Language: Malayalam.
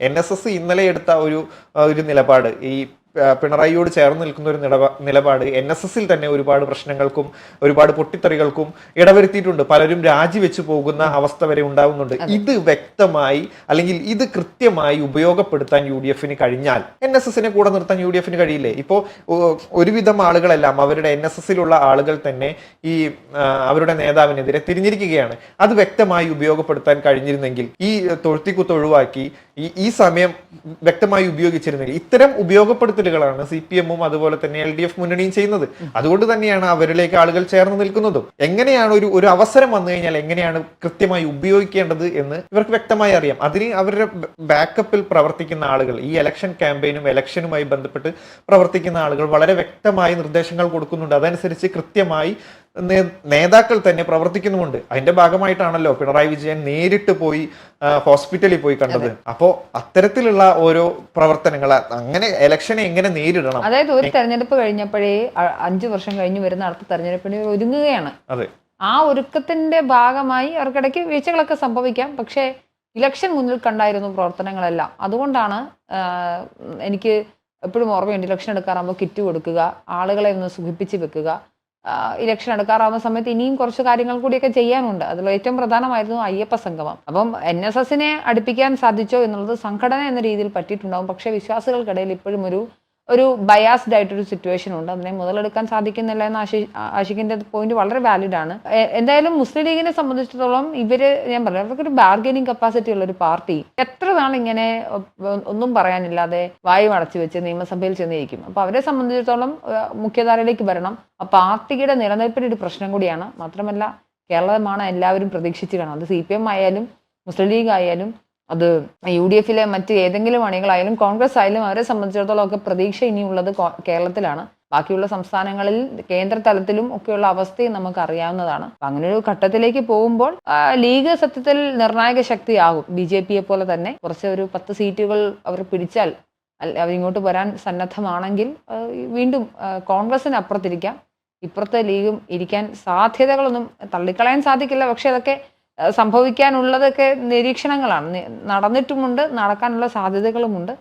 എൻ എസ് എസ് ഇന്നലെ എടുത്ത ഒരു ഒരു നിലപാട്. ഈ പിണറായിയോട് ചേർന്ന് നിൽക്കുന്ന ഒരു നിലപാട് എൻ എസ് എസിൽ തന്നെ ഒരുപാട് പ്രശ്നങ്ങൾക്കും ഒരുപാട് പൊട്ടിത്തെറികൾക്കും ഇടവരുത്തിയിട്ടുണ്ട്. പലരും രാജിവെച്ചു പോകുന്ന അവസ്ഥ വരെ ഉണ്ടാകുന്നുണ്ട് ഇത് വ്യക്തമായി അല്ലെങ്കിൽ ഇത് കൃത്യമായി ഉപയോഗപ്പെടുത്താൻ യു ഡി എഫിന് കഴിഞ്ഞാൽ എൻ എസ് എസിനെ കൂടെ നിർത്താൻ യു ഡി എഫിന് കഴിയില്ലേ? ഇപ്പോൾ ഒരുവിധം ആളുകളെല്ലാം അവരുടെ എൻ എസ് എസിലുള്ള ആളുകൾ തന്നെ ഈ അവരുടെ നേതാവിനെതിരെ തിരിഞ്ഞിരിക്കുകയാണ്. അത് വ്യക്തമായി ഉപയോഗപ്പെടുത്താൻ കഴിഞ്ഞിരുന്നെങ്കിൽ ഈ തൊഴുത്തിക്കുത്ത് ഒഴിവാക്കി ഈ ഈ സമയം വ്യക്തമായി ഉപയോഗിച്ചിരുന്നെങ്കിൽ ഇത്തരം ഉപയോഗപ്പെടുത്തലുകളാണ് സി പി എമ്മും അതുപോലെ തന്നെ എൽ ഡി എഫ് മുന്നണിയും ചെയ്യുന്നത്. അതുകൊണ്ട് തന്നെയാണ് അവരിലേക്ക് ആളുകൾ ചേർന്ന് നിൽക്കുന്നതും. എങ്ങനെയാണ് ഒരു ഒരു അവസരം വന്നു കഴിഞ്ഞാൽ എങ്ങനെയാണ് കൃത്യമായി ഉപയോഗിക്കേണ്ടത് എന്ന് ഇവർക്ക് വ്യക്തമായി അറിയാം. അതിന് അവരുടെ ബാക്കപ്പിൽ പ്രവർത്തിക്കുന്ന ആളുകൾ ഈ ഇലക്ഷൻ ക്യാമ്പയിനും ഇലക്ഷനുമായി ബന്ധപ്പെട്ട് പ്രവർത്തിക്കുന്ന ആളുകൾ വളരെ വ്യക്തമായി നിർദ്ദേശങ്ങൾ കൊടുക്കുന്നുണ്ട്. അതനുസരിച്ച് കൃത്യമായി നേതാക്കൾ തന്നെ പ്രവർത്തിക്കുന്നുമുണ്ട്. അതിന്റെ ഭാഗമായിട്ടാണല്ലോ പിണറായി വിജയൻ നേരിട്ട് പോയി ഹോസ്പിറ്റലിൽ പോയി കണ്ടത്. അപ്പോ അത്തരത്തിലുള്ള ഓരോ പ്രവർത്തനങ്ങൾ അങ്ങനെ ഇലക്ഷനെ എങ്ങനെ നേരിടണം? അതായത് ഒരു തെരഞ്ഞെടുപ്പ് കഴിഞ്ഞപ്പോഴേ അഞ്ചു വർഷം കഴിഞ്ഞ് വരുന്ന അടുത്ത തെരഞ്ഞെടുപ്പിന് ഒരുങ്ങുകയാണ്. അതെ. ആ ഒരുക്കത്തിന്റെ ഭാഗമായി അവർക്കിടയ്ക്ക് വീഴ്ചകളൊക്കെ സംഭവിക്കാം. പക്ഷേ ഇലക്ഷൻ മുന്നിൽ കണ്ടായിരുന്നു പ്രവർത്തനങ്ങളെല്ലാം. അതുകൊണ്ടാണ് എനിക്ക് എപ്പോഴും ഓർമ്മയുണ്ട് ഇലക്ഷൻ എടുക്കാറാകുമ്പോൾ കിറ്റ് കൊടുക്കുക ആളുകളെ ഒന്ന് സുഖിപ്പിച്ച് വെക്കുക. ഇലക്ഷൻ എടുക്കാറാവുന്ന സമയത്ത് ഇനിയും കുറച്ച് കാര്യങ്ങൾ കൂടിയൊക്കെ ചെയ്യാനുണ്ട്. അതിൽ ഏറ്റവും പ്രധാനമായിരുന്നു അയ്യപ്പ സംഗമം. അപ്പം എൻ എസ് എസിനെ അടുപ്പിക്കാൻ സാധിച്ചോ എന്നുള്ളത് സംഘടന എന്ന രീതിയിൽ പറ്റിയിട്ടുണ്ടാവും. പക്ഷേ വിശ്വാസികൾക്കിടയിൽ ഇപ്പോഴും ഒരു ഒരു ബയാസ്ഡ് ആയിട്ടൊരു സിറ്റുവേഷൻ ഉണ്ട്. അതിനെ മുതലെടുക്കാൻ സാധിക്കുന്നില്ല എന്ന ആശി ആഷിഖിന്റെ പോയിന്റ് വളരെ വാലിഡ് ആണ്. എന്തായാലും മുസ്ലിം ലീഗിനെ സംബന്ധിച്ചിടത്തോളം ഇവർ ഞാൻ പറഞ്ഞു അവർക്കൊരു ബാർഗനിങ് കപ്പാസിറ്റി ഉള്ള ഒരു പാർട്ടി. എത്ര നാൾ ഇങ്ങനെ ഒന്നും പറയാനില്ലാതെ വായു അടച്ചു വെച്ച് നിയമസഭയിൽ ചെന്നിരിക്കും. അപ്പൊ അവരെ സംബന്ധിച്ചിടത്തോളം മുഖ്യധാരയിലേക്ക് വരണം. ആ പാർട്ടിയുടെ നിലനിൽപ്പിന്റെ ഒരു പ്രശ്നം കൂടിയാണ്. മാത്രമല്ല കേരളമാണ് എല്ലാവരും പ്രതീക്ഷിച്ചു കാണും. അത് സി പി എം ആയാലും മുസ്ലിം ലീഗ് ആയാലും അത് യു ഡി എഫിലെ മറ്റ് ഏതെങ്കിലും അണികളായാലും കോൺഗ്രസ് ആയാലും അവരെ സംബന്ധിച്ചിടത്തോളം ഒക്കെ പ്രതീക്ഷ ഇനിയുള്ളത് കേരളത്തിലാണ്. ബാക്കിയുള്ള സംസ്ഥാനങ്ങളിൽ കേന്ദ്ര തലത്തിലും ഒക്കെയുള്ള അവസ്ഥയും നമുക്ക് അറിയാവുന്നതാണ് അങ്ങനെ ഒരു ഘട്ടത്തിലേക്ക് പോകുമ്പോൾ ലീഗ് സത്യത്തിൽ നിർണായക ശക്തിയാകും. ബി ജെ പിയെ പോലെ തന്നെ കുറച്ച് ഒരു പത്ത് സീറ്റുകൾ അവർ പിടിച്ചാൽ അവരിങ്ങോട്ട് വരാൻ സന്നദ്ധമാണെങ്കിൽ വീണ്ടും കോൺഗ്രസിന് അപ്പുറത്തിരിക്കാം. ഇപ്പുറത്തെ ലീഗും ഇരിക്കാൻ സാധ്യതകളൊന്നും തള്ളിക്കളയാൻ സാധിക്കില്ല. പക്ഷെ അതൊക്കെ സംഭവിക്കാനുള്ളതൊക്കെ നിരീക്ഷണങ്ങളാണ്. നടന്നിട്ടുമുണ്ട് നടക്കാനുള്ള സാധ്യതകളുമുണ്ട്.